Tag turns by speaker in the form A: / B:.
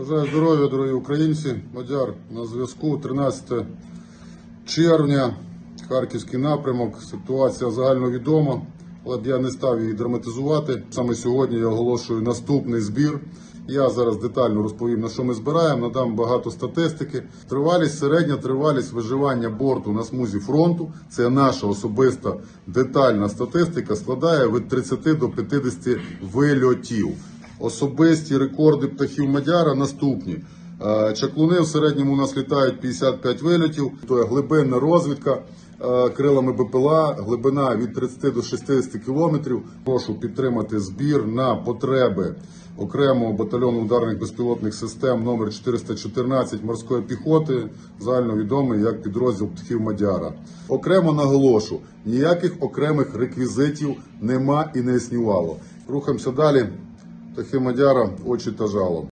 A: Бажаю здоров'я, дорогі українці. Мадяр на зв'язку. 13 червня, Харківський напрямок. Ситуація загальновідома, але я не став її драматизувати. Саме сьогодні я оголошую наступний збір. Я зараз детально розповім, на що ми збираємо, надам багато статистики. Тривалість, середня тривалість виживання борту на смузі фронту, це наша особиста детальна статистика, складає від 30 до 50 вильотів. Особисті рекорди птахів Мадяра наступні. Е, Чаклуни в середньому у нас літають 55 вильотів, то глибинна розвідка е, крилами БПЛА, глибина від 30 до 60 кілометрів. Прошу підтримати збір на потреби окремого батальйону ударних безпілотних систем номер 414 морської піхоти, загальновідомий як підрозділ птахів Мадяра. Окремо наголошу, ніяких окремих реквізитів нема і не існувало. Рухаємося далі. Птахи Мадяра, очі та жало.